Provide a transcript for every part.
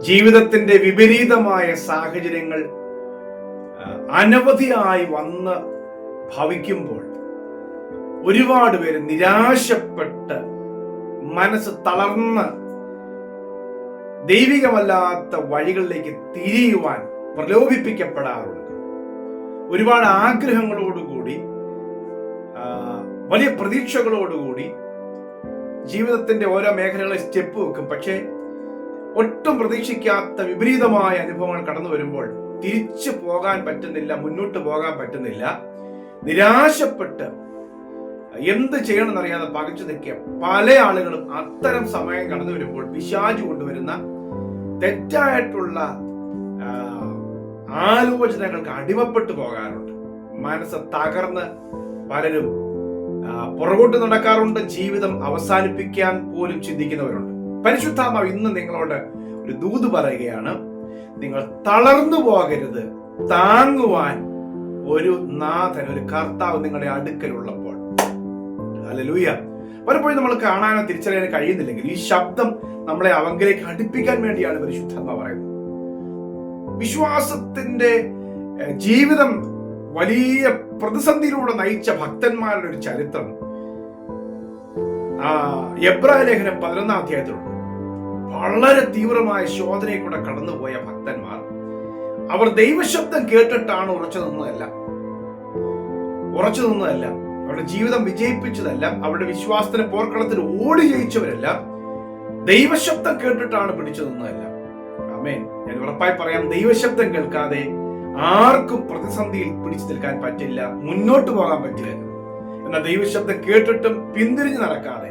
ജീവിതത്തിന്റെ വിപരീതമായ സാഹചര്യങ്ങൾ അനവധിയായി വന്ന് ഭവിക്കുമ്പോൾ ഒരുപാട് പേര് നിരാശപ്പെട്ട് മനസ്സ് തളർന്ന് ദൈവികമല്ലാത്ത വഴികളിലേക്ക് തിരിയുവാൻ പ്രലോഭിപ്പിക്കപ്പെടാറുണ്ട്. ഒരുപാട് ആഗ്രഹങ്ങളോടുകൂടി വലിയ പ്രതീക്ഷകളോടുകൂടി ജീവിതത്തിന്റെ ഓരോ മേഖലകളെ സ്റ്റെപ്പ് വെക്കും പക്ഷേ ഒട്ടും പ്രതീക്ഷിക്കാത്ത വിപരീതമായ അനുഭവങ്ങൾ കടന്നു വരുമ്പോൾ തിരിച്ചു പോകാൻ പറ്റുന്നില്ല മുന്നോട്ട് പോകാൻ പറ്റുന്നില്ല. നിരാശപ്പെട്ട് എന്ത് ചെയ്യണമെന്നറിയാതെ പകച്ചു നിൽക്കിയ പല ആളുകളും അത്തരം സമയം കടന്നു വരുമ്പോൾ പിശാജ് കൊണ്ടുവരുന്ന തെറ്റായിട്ടുള്ള ആലോചനകൾക്ക് അടിമപ്പെട്ടു പോകാറുണ്ട്. മനസ്സ് തകർന്ന് പലരും പുറകോട്ട് നടക്കാറുണ്ട്. ജീവിതം അവസാനിപ്പിക്കാൻ പോലും ചിന്തിക്കുന്നവരുണ്ട്. പരിശുദ്ധാത്മാവ് ഇന്ന് നിങ്ങളോട് ഒരു ദൂത് പറയുകയാണ്. നിങ്ങൾ തളർന്നു പോകരുത്. താങ്ങുവാൻ ഒരു നാഥൻ ഒരു കർത്താവ് നിങ്ങളുടെ അടുക്കലുള്ളപ്പോൾ. അലലൂയ പലപ്പോഴും നമ്മൾ കാണാനോ തിരിച്ചറിയാനോ കഴിയുന്നില്ലെങ്കിൽ ഈ ശബ്ദം നമ്മളെ അവങ്കിലേക്ക് അടുപ്പിക്കാൻ വേണ്ടിയാണ് പരിശുദ്ധാത്മ പറയുന്നത്. വിശ്വാസത്തിന്റെ ജീവിതം വലിയ പ്രതിസന്ധിയിലൂടെ നയിച്ച ഭക്തന്മാരുടെ ഒരു ചരിത്രം. ആ എബ്രായ ലേഖനം പതിനൊന്നാം അധ്യായത്തിലുണ്ട്. വളരെ തീവ്രമായ ശോധനയെ കൂടെ കടന്നുപോയ ഭക്തന്മാർ. അവർ ദൈവശബ്ദം കേട്ടിട്ടാണ് ഉറച്ചു നിന്നതല്ല. ഉറച്ചു നിന്നതല്ല. അവരുടെ ജീവിതം വിജയിപ്പിച്ചതല്ല. അവരുടെ വിശ്വാസത്തിന് പോർക്കളത്തിൽ ഓടി ജയിച്ചവരല്ല. ദൈവശബ്ദം കേട്ടിട്ടാണ് പിടിച്ചു നിന്നതല്ല. അമേൻ ഞാൻ ഉറപ്പായി പറയാം ദൈവശബ്ദം കേൾക്കാതെ ആർക്കും പ്രതിസന്ധിയിൽ പിടിച്ചു നിൽക്കാൻ പറ്റില്ല മുന്നോട്ട് പോകാൻ പറ്റില്ല. എന്നാൽ ദൈവശബ്ദം കേട്ടിട്ടും പിന്തിരിഞ്ഞു നടക്കാതെ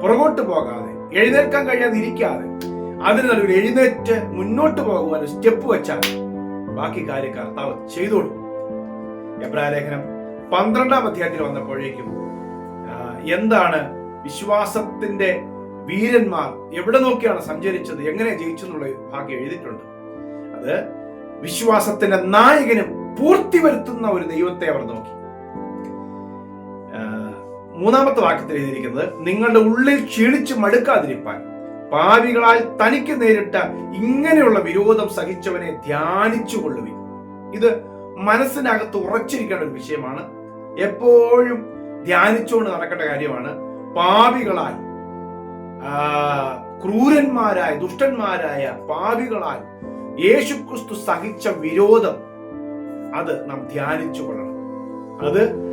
പുറകോട്ട് പോകാതെ എഴുന്നേൽക്കാൻ കഴിയാതെ ഇരിക്കാതെ അതിന് നല്ലൊരു എഴുന്നേറ്റ് മുന്നോട്ട് പോകുവാൻ സ്റ്റെപ്പ് വെച്ചാൽ ബാക്കി കാര്യം കർത്താവ് ചെയ്തോളൂ. എബ്രായ ലേഖനം പന്ത്രണ്ടാം അധ്യായത്തിൽ വന്നപ്പോഴേക്കും എന്താണ് വിശ്വാസത്തിന്റെ വീരന്മാർ എവിടെ നോക്കിയാണ് സഞ്ചരിച്ചത് എങ്ങനെ ജയിച്ചു എന്നുള്ള ഭാഗ്യം എഴുതിയിട്ടുണ്ട്. അത് വിശ്വാസത്തിന്റെ നായകനും പൂർത്തി വരുത്തുന്ന ഒരു ദൈവത്തെ അവർ നോക്കി. മൂന്നാമത്തെ വാക്യത്തിൽ എഴുതിയിരിക്കുന്നത് നിങ്ങളുടെ ഉള്ളിൽ ക്ഷീണിച്ച് മടുക്കാതിരിപ്പാൻ. പാവികളാൽ തനിക്ക് നേരിട്ട ഇങ്ങനെയുള്ള വിരോധം സഹിച്ചവനെ ധ്യാനിച്ചു കൊള്ളുവിൻ. ഇത് മനസ്സിനകത്ത് ഉറച്ചിരിക്കേണ്ട ഒരു വിഷയമാണ്. എപ്പോഴും ധ്യാനിച്ചുകൊണ്ട് നടക്കേണ്ട കാര്യമാണ് പാവികളാൽ ക്രൂരന്മാരായ ദുഷ്ടന്മാരായ പാവികളാൽ യേശുക്രിസ്തു സഹിച്ച വിരോധം അത് നാം ധ്യാനിച്ചു കൊള്ളണം. അത്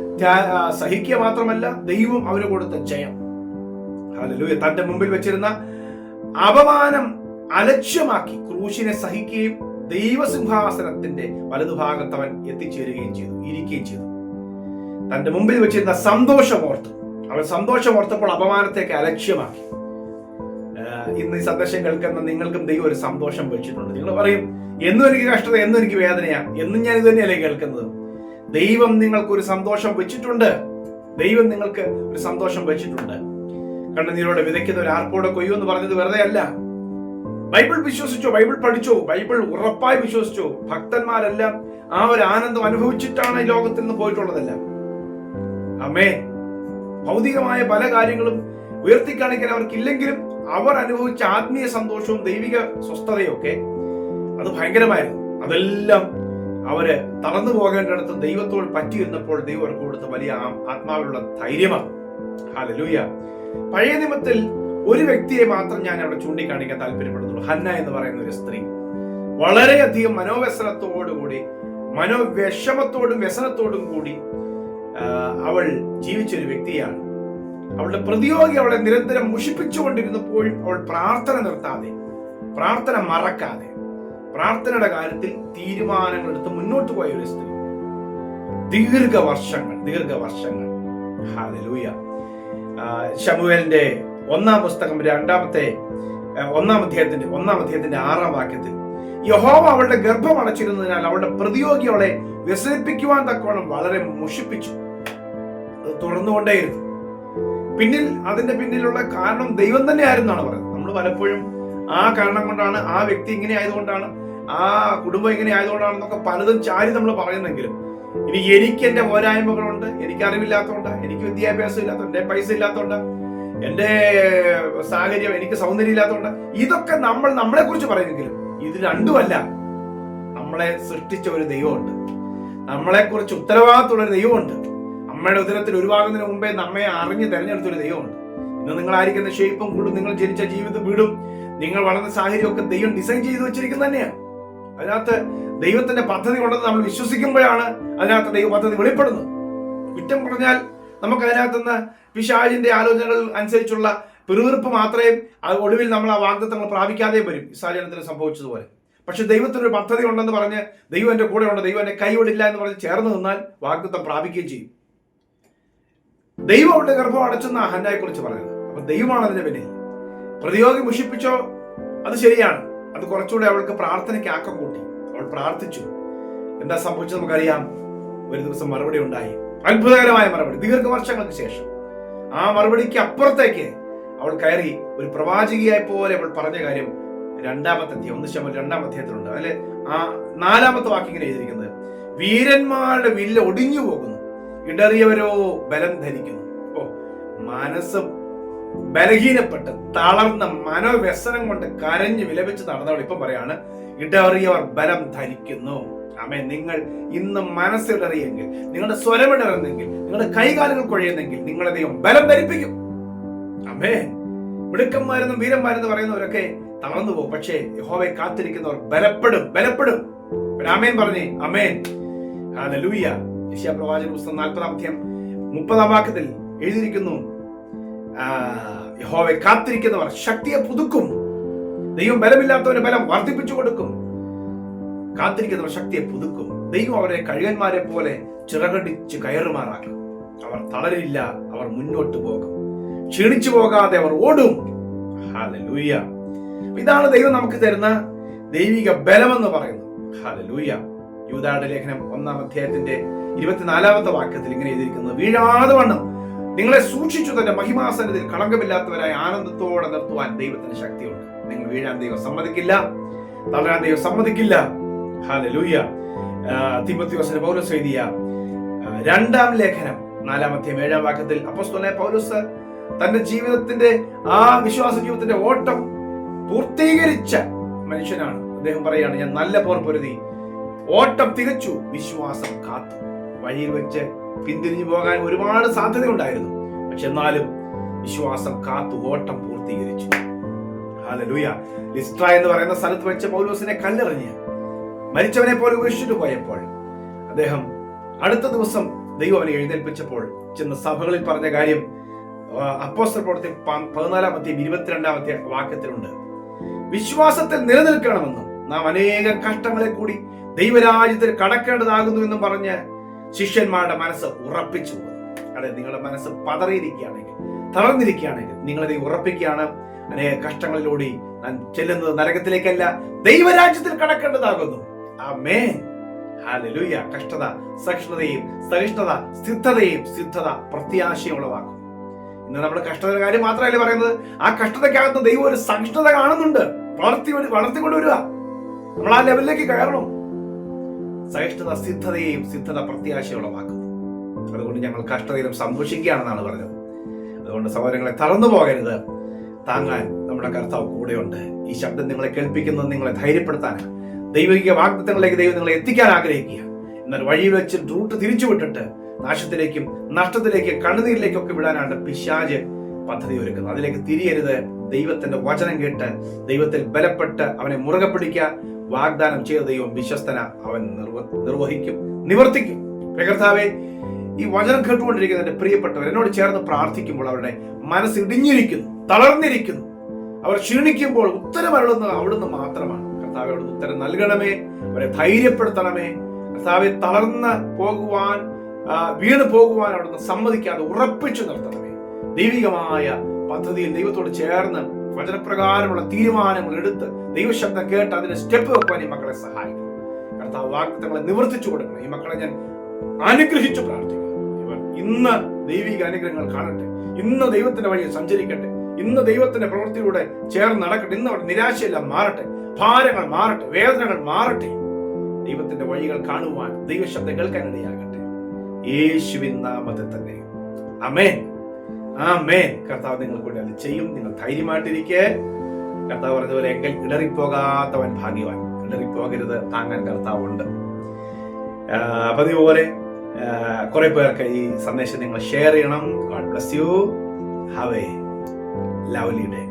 സഹിക്കുക മാത്രമല്ല ദൈവം അവന് കൊടുത്ത ജയം. ഹല്ലേലൂയ. തന്റെ മുമ്പിൽ വെച്ചിരുന്ന അപമാനം അലക്ഷ്യമാക്കി ക്രൂശിനെ സഹിക്കുകയും ദൈവസിംഹാസനത്തിന്റെ വലതുഭാഗത്ത് അവൻ എത്തിച്ചേരുകയും ചെയ്തു ഇരിക്കുകയും ചെയ്തു. തന്റെ മുമ്പിൽ വെച്ചിരുന്ന സന്തോഷമോർത്ത് അവൻ സന്തോഷമോർത്തപ്പോൾ അപമാനത്തേക്ക് അലക്ഷ്യമാക്കി. ഇന്ന് ഈ സന്ദേശം കേൾക്കുന്ന നിങ്ങൾക്കും ദൈവം ഒരു സന്തോഷം വെച്ചിട്ടുണ്ട്. നിങ്ങൾ പറയും എന്നും എനിക്ക് കഷ്ടത എന്നും എനിക്ക് വേദനയാ എന്നും ഞാൻ ഇത് തന്നെയല്ലേ കേൾക്കുന്നത്? ദൈവം നിങ്ങൾക്ക് ഒരു സന്തോഷം വെച്ചിട്ടുണ്ട്. ദൈവം നിങ്ങൾക്ക് ഒരു സന്തോഷം വെച്ചിട്ടുണ്ട്. കണ്ണുനീരോടെ വിതയ്ക്കുന്ന ഒരു ആർപ്പോടെ കൊയ്യൂ എന്ന് പറഞ്ഞത് വെറുതെ അല്ല. ബൈബിൾ വിശ്വസിച്ചോ? ബൈബിൾ പഠിച്ചോ? ബൈബിൾ ഉറപ്പായി വിശ്വസിച്ചോ? ഭക്തന്മാരെല്ലാം ആ ഒരു ആനന്ദം അനുഭവിച്ചിട്ടാണ് ഈ ലോകത്തിൽ നിന്ന് പോയിട്ടുള്ളതല്ല. അമ്മേ ഭൗതികമായ പല കാര്യങ്ങളും ഉയർത്തിക്കാണിക്കാൻ അവർക്കില്ലെങ്കിലും അവർ അനുഭവിച്ച ആത്മീയ സന്തോഷവും ദൈവിക സ്വസ്ഥതയും ഒക്കെ അത് ഭയങ്കരമായിരുന്നു. അതെല്ലാം അവർ തളർന്നു പോകേണ്ടിടത്ത് ദൈവത്തോട് പറ്റിയിരുന്നപ്പോൾ ദൈവം അവർക്ക് കൊടുത്ത വലിയ ആത്മാവിലുള്ള ധൈര്യമാണ്. ഹാലലൂയ പഴയ നിയമത്തിൽ ഒരു വ്യക്തിയെ മാത്രം ഞാൻ അവിടെ ചൂണ്ടിക്കാണിക്കാൻ താല്പര്യപ്പെടുന്നുള്ളൂ. ഹന്ന എന്ന് പറയുന്ന ഒരു സ്ത്രീ. വളരെയധികം മനോവ്യസനത്തോടുകൂടി മനോവിഷമത്തോടും വ്യസനത്തോടും കൂടി അവൾ ജീവിച്ചൊരു വ്യക്തിയാണ്. അവളുടെ പ്രതിയോഗി അവളെ നിരന്തരം മുഷിപ്പിച്ചുകൊണ്ടിരുന്നപ്പോഴും അവൾ പ്രാർത്ഥന നിർത്താതെ പ്രാർത്ഥന മറക്കാതെ പ്രാർത്ഥനയുടെ കാര്യത്തിൽ തീരുമാനങ്ങൾ എടുത്ത് മുന്നോട്ട് പോയ ഒരു സ്ത്രീ. ദീർഘവർഷങ്ങൾ ദീർഘവർഷങ്ങൾ. ഹാലലൂയ ശമുവേലിന്റെ ഒന്നാം പുസ്തകം രണ്ടാമത്തെ ഒന്നാം അധ്യായത്തിന്റെ ഒന്നാം അധ്യായത്തിന്റെ ആറാം വാക്യത്തിൽ യഹോവ അവളുടെ ഗർഭം അടച്ചിരുന്നതിനാൽ അവളുടെ പ്രതിയോഗി അവളെ വ്യസനിപ്പിക്കുവാൻ തക്കവണ്ണം വളരെ മുഷിപ്പിച്ചു അത് തുടർന്നുകൊണ്ടേയിരുന്നു. പിന്നിൽ അതിന്റെ പിന്നിലുള്ള കാരണം ദൈവം തന്നെ ആയിരുന്നാണ് പറയുന്നത്. നമ്മൾ പലപ്പോഴും ആ കാരണം കൊണ്ടാണ് ആ വ്യക്തി ഇങ്ങനെ ആയതുകൊണ്ടാണ് ആ കുടുംബം ഇങ്ങനെ ആയതുകൊണ്ടാണെന്നൊക്കെ പലതും ചാരി നമ്മൾ പറയുന്നെങ്കിലും ഇനി എനിക്ക് എന്റെ പോരായ്മകളുണ്ട് എനിക്ക് അറിവില്ലാത്തതുകൊണ്ട് എനിക്ക് വിദ്യാഭ്യാസം ഇല്ലാത്തതുകൊണ്ട് എന്റെ പൈസ ഇല്ലാത്തതുകൊണ്ട് എന്റെ സാഹചര്യം എനിക്ക് സൗന്ദര്യം ഇല്ലാത്തതുകൊണ്ട് ഇതൊക്കെ നമ്മൾ നമ്മളെ കുറിച്ച് പറയുമെങ്കിലും ഇത് രണ്ടുമല്ല. നമ്മളെ സൃഷ്ടിച്ച ഒരു ദൈവമുണ്ട്. നമ്മളെ കുറിച്ച് ഉത്തരവാദിത്തമുള്ള ഒരു ദൈവമുണ്ട്. അമ്മയുടെ ഉദരത്തിൽ ഉരുവാകുന്നതിന് മുമ്പേ നമ്മെ അറിഞ്ഞ് തെരഞ്ഞെടുത്ത ഒരു ദൈവമുണ്ട്. ഇന്ന് നിങ്ങൾ ആയിരിക്കുന്ന ഷേപ്പും കൂടും നിങ്ങൾ ജനിച്ച ജീവിത വീടും നിങ്ങൾ വളർന്ന സാഹചര്യം ഒക്കെ ദൈവം ഡിസൈൻ ചെയ്തു വെച്ചിരിക്കുന്നത് തന്നെയാണ്. അതിനകത്ത് ദൈവത്തിന്റെ പദ്ധതി ഉണ്ടെന്ന് നമ്മൾ വിശ്വസിക്കുമ്പോഴാണ് അതിനകത്ത് ദൈവ പദ്ധതി വെളിപ്പെടുന്നത്. കുറ്റം പറഞ്ഞാൽ നമുക്ക് അതിനകത്തുനിന്ന് പിശാജിന്റെ ആലോചനകൾ അനുസരിച്ചുള്ള പിറുവിറുപ്പ് മാത്രമേ ഒടുവിൽ നമ്മൾ ആ വാഗ്ദത്തങ്ങൾ പ്രാപിക്കാതെ വരും. ഇസാചനത്തിന് സംഭവിച്ചതുപോലെ. പക്ഷെ ദൈവത്തിനൊരു പദ്ധതി ഉണ്ടെന്ന് പറഞ്ഞ് ദൈവം എന്റെ കൂടെ ഉണ്ട് ദൈവം എന്റെ കൈവിടില്ല എന്ന് പറഞ്ഞ് ചേർന്ന് നിന്നാൽ വാഗ്ദത്തം പ്രാപിക്കുകയും ചെയ്യും. ദൈവം അവളുടെ ഗർഭം അടച്ചെന്ന ഹന്നായെ കുറിച്ച് പറഞ്ഞത് അപ്പൊ ദൈവമാണ് അതിന്റെ പിന്നിൽ. പ്രതിയോഗി മുഷിപ്പിച്ചോ? അത് ശരിയാണ്. അത് കുറച്ചുകൂടെ അവൾക്ക് പ്രാർത്ഥനയ്ക്ക് ആക്കം കൂട്ടി. അവൾ പ്രാർത്ഥിച്ചു. എന്താ സംഭവിച്ചത് നമുക്കറിയാം. ഒരു ദിവസം മറുപടി ഉണ്ടായി. അത്ഭുതകരമായ മറുപടി. ദീർഘവർഷങ്ങൾക്ക് ശേഷം. ആ മറുപടിക്ക് അപ്പുറത്തേക്ക് അവൾ കയറി ഒരു പ്രവാചകിയായ പോലെ അവൾ പറഞ്ഞ കാര്യം രണ്ടാമത്തെ അധ്യായം ഒന്ന് ശമ്പ രണ്ടാം അധ്യായത്തിലുണ്ട്. അതിൽ ആ നാലാമത്തെ വാക്ക് ഇങ്ങനെ എഴുതിയിരിക്കുന്നത്. വീരന്മാരുടെ വില്ല് ഒടിഞ്ഞു പോകുന്നു ഇടറിയവരോ ബലം ധരിക്കുന്നു. ഓ മനസ്സ് ബലഹീനപ്പെട്ട് തളർന്ന മനോവ്യസനം കൊണ്ട് കരഞ്ഞ് വിലപിച്ച് നടന്നവൾ ഇപ്പം പറയാണ് ഇടറിയവർ ബലം ധരിക്കുന്നു. അമേ നിങ്ങൾ ഇന്ന് മനസ്സിടറിയെങ്കിൽ നിങ്ങളുടെ സ്വരമിടറുന്നെങ്കിൽ നിങ്ങളുടെ കൈകാലുകൾ കുഴയുന്നെങ്കിൽ നിങ്ങളെ ദൈവം ബലം ധരിപ്പിക്കും. അമേ മിടുക്കന്മാരെന്നും വീരന്മാരെന്ന് പറയുന്നവരൊക്കെ തളർന്നു പോകും. പക്ഷേ യഹോവയെ കാത്തിരിക്കുന്നവർ ബലപ്പെടും ബലപ്പെടും. രാമേൻ പറഞ്ഞേ അമേൻ ലൂയ്യ യശയാ പ്രവാചക പുസ്തകം നാൽപ്പതാം അധ്യായം മുപ്പതാം വാക്യത്തിൽ എഴുതിയിരിക്കുന്നു ആ, യഹോവയെ കാത്തിരിക്കുന്നവർ ശക്തിയെ പുതുക്കും. ദൈവം ബലമില്ലാത്തവന് ബലം വർദ്ധിപ്പിച്ചു കൊടുക്കും. കാത്തിരിക്കുന്നവർ ശക്തിയെ പുതുക്കും. ദൈവം അവരെ കഴുകന്മാരെ പോലെ ചിറകടിച്ച് കയറുമാറാക്കും. അവർ തളരില്ല അവർ മുന്നോട്ട് പോകും. ക്ഷീണിച്ചു പോകാതെ അവർ ഓടും. ഹാലലൂയ ഇതാണ് ദൈവം നമുക്ക് തരുന്ന ദൈവിക ബലമെന്ന് പറയുന്നത്. ഹാലലൂയ ലേഖനം ഒന്നാം അധ്യായത്തിന്റെ ഇരുപത്തിനാലാമത്തെ വാക്യത്തിൽ ഇങ്ങനെ എഴുതിയിരിക്കുന്നത് വീഴാതെ വണ്ണം. നിങ്ങളെ സൂക്ഷിച്ചു തന്റെ മഹിമാസനത്തിൽ കളങ്കമില്ലാത്തവരായ ആനന്ദത്തോടെ നിർത്തുവാൻ ദൈവത്തിന് ശക്തിയുണ്ട്. നിങ്ങൾ വീഴാൻ ദൈവം സമ്മതിക്കില്ല തളരാൻ ദൈവം സമ്മതിക്കില്ല. ഹാലലൂയ തിമത്യോസിന് പൗലോസ് എഴുതിയ രണ്ടാം ലേഖനം നാലാമത്തെ ഏഴാം വാക്യത്തിൽ അപ്പോസ്തലനായ പൗലോസ് തന്റെ ജീവിതത്തിന്റെ ആ വിശ്വാസ ജീവിതത്തിന്റെ ഓട്ടം പൂർത്തീകരിച്ച മനുഷ്യനാണ്. അദ്ദേഹം പറയുകയാണ് ഞാൻ നല്ല പോർ പൊരുതി. ഓട്ടം തികച്ചു വിശ്വാസം കാത്തു. വഴിയിൽ വെച്ച് പിന്തിരിഞ്ഞു പോകാൻ ഒരുപാട് സാധ്യത ഉണ്ടായിരുന്നു പക്ഷെ എന്നാലും വിശ്വാസം കാത്തു ഓട്ടം പൂർത്തീകരിച്ചു. ഹാലലൂയ ലിസ്ട്ര എന്ന് പറയുന്ന സ്ഥലത്ത് വെച്ച പൗലോസിനെ കല്ലെറിഞ്ഞ് മരിച്ചവനെ പോലെ ഉപേക്ഷിച്ചിട്ട് പോയപ്പോൾ അദ്ദേഹം അടുത്ത ദിവസം ദൈവം അവനെ എഴുന്നേൽപ്പിച്ചപ്പോൾ ചെന്ന സഭകളിൽ പറഞ്ഞ കാര്യം അപ്പോസ്റ്റർ പ്രവർത്തി പതിനാലാമത്തെയും ഇരുപത്തിരണ്ടാമത്തെ വാക്യത്തിലുണ്ട്. വിശ്വാസത്തിൽ നിലനിൽക്കണമെന്നും നാം അനേക കഷ്ടങ്ങളെ കൂടി ദൈവരാജ്യത്തിൽ കടക്കേണ്ടതാകുന്നു എന്നും പറഞ്ഞ് ശിഷ്യന്മാരുടെ മനസ്സ് ഉറപ്പിച്ചു അതെ നിങ്ങളുടെ മനസ്സ് പതറിയിരിക്കുകയാണെങ്കിൽ തളർന്നിരിക്കുകയാണെങ്കിൽ നിങ്ങളെ ഉറപ്പിക്കുകയാണ്. അനേക കഷ്ടങ്ങളിലൂടെ ഞാൻ ചെല്ലുന്നത് നരകത്തിലേക്കല്ല ദൈവരാജ്യത്തിൽ കടക്കേണ്ടതാകുന്നു. ആമേൻ. ഹാലലുയ കഷ്ടത സഹിഷ്ണുതയും സഹിഷ്ണുത സിദ്ധതയും സിദ്ധത പ്രത്യാശയും ഇന്ന് നമ്മൾ കഷ്ടതയുടെ കാര്യം മാത്രമല്ല പറയുന്നത്. ആ കഷ്ടതയ്ക്കകത്ത് ദൈവം ഒരു സഹിഷ്ണുത കാണുന്നുണ്ട്. വളർത്തി വളർത്തിക്കൊണ്ടുവരിക. നമ്മൾ ആ ലെവലിലേക്ക് കയറണം. സഹിഷ്ണുത സിദ്ധതയെയും സിദ്ധത പ്രത്യാശയുള്ളതാക്കുന്നു അതുകൊണ്ട് ഞങ്ങൾ കഷ്ടതയിലും സന്തോഷിക്കുകയാണെന്നാണ് പറഞ്ഞത്. അതുകൊണ്ട് സഹോദരങ്ങളെ തളർന്നു പോകരുത്. താങ്ങാൻ നമ്മുടെ കർത്താവ് കൂടെയുണ്ട്. ഈ ശബ്ദം നിങ്ങളെ കേൾപ്പിക്കുന്നത് നിങ്ങളെ ധൈര്യപ്പെടുത്താനാണ് ദൈവിക വാഗ്ദത്തങ്ങളിലേക്ക് ദൈവം നിങ്ങളെ എത്തിക്കാൻ ആഗ്രഹിക്കുക. എന്നാൽ വഴി വെച്ച് റൂട്ട് തിരിച്ചു വിട്ടിട്ട് നാശത്തിലേക്കും നഷ്ടത്തിലേക്കും കണ്ണുനീരിലേക്കും ഒക്കെ വിടാനാണ് പിശാജ് പദ്ധതി ഒരുക്കുന്നത്. അതിലേക്ക് തിരിയരുത്. ദൈവത്തിന്റെ വചനം കേട്ട് ദൈവത്തിൽ ബലപ്പെട്ട് അവനെ മുറുകെ പിടിക്കുക. വാഗ്ദാനം ചെയ്ത ദൈവം വിശ്വസ്തന. അവൻ നിർവ- നിർവഹിക്കും നിവർത്തിക്കും. പ്രകർത്താവെ ഈ വചനം കേട്ടുകൊണ്ടിരിക്കുന്ന എന്റെ പ്രിയപ്പെട്ടവർ എന്നോട് ചേർന്ന് പ്രാർത്ഥിക്കുമ്പോൾ അവരുടെ മനസ്സ് ഇടിഞ്ഞിരിക്കുന്നു തളർന്നിരിക്കുന്നു. അവർ ക്ഷീണിക്കുമ്പോൾ ഉത്തരമരുളുന്നത് അവിടുന്ന് മാത്രമാണ്. കർത്താവ് അവിടുന്ന് ഉത്തരം നൽകണമേ അവരെ ധൈര്യപ്പെടുത്തണമേ. കർത്താവെ തളർന്ന് പോകുവാൻ വീണ് പോകുവാൻ അവിടുന്ന് സമ്മതിക്കാതെ ഉറപ്പിച്ചു നിർത്തണമേ. ദൈവികമായ പദ്ധതിയിൽ ദൈവത്തോട് ചേർന്ന് വചനപ്രകാരമുള്ള തീരുമാനങ്ങൾ എടുത്ത് ദൈവശബ്ദം കേട്ട് അതിന് സ്റ്റെപ്പ് വെക്കുവാൻ ഈ മക്കളെ സഹായിക്കും. കർത്താവ് വാഗ്ദത്തങ്ങളെ നിവർത്തിച്ചു കൊടുക്കണം. ഈ മക്കളെ ഞാൻ അനുഗ്രഹിച്ചു പ്രാർത്ഥിക്കുന്നു. ഇന്ന് ദൈവിക അനുഗ്രഹങ്ങൾ കാണട്ടെ. ഇന്ന് ദൈവത്തിന്റെ വഴിയിൽ സഞ്ചരിക്കട്ടെ. ഇന്ന് ദൈവത്തിന്റെ പ്രവൃത്തിയിലൂടെ ചേർന്ന് നടക്കട്ടെ. ഇന്ന് അവിടെ നിരാശയെല്ലാം മാറട്ടെ. ഭാരങ്ങൾ മാറട്ടെ. വേദനകൾ മാറട്ടെ. ദൈവത്തിന്റെ വഴികൾ കാണുവാൻ ദൈവശബ്ദം കേൾക്കാൻ ഇടയാകട്ടെ. യേശുവിൻ നാമത്തിൽ തന്നെ. അമേൻ ആ മേൻ കർത്താവ് നിങ്ങൾ കൂടെ അത് ചെയ്യും. നിങ്ങൾ ധൈര്യമായിട്ടിരിക്കെ. കർത്താവ് പറഞ്ഞതുപോലെ എങ്കിൽ ഇടറിപ്പോകാത്തവൻ ഭാഗ്യവാൻ. ഇടറിപ്പോകരുത്. താങ്ങാൻ കർത്താവുണ്ട്. പതിപോലെ കുറെ പേർക്ക് ഈ സന്ദേശം നിങ്ങൾ ഷെയർ ചെയ്യണം. God bless you have a lovely day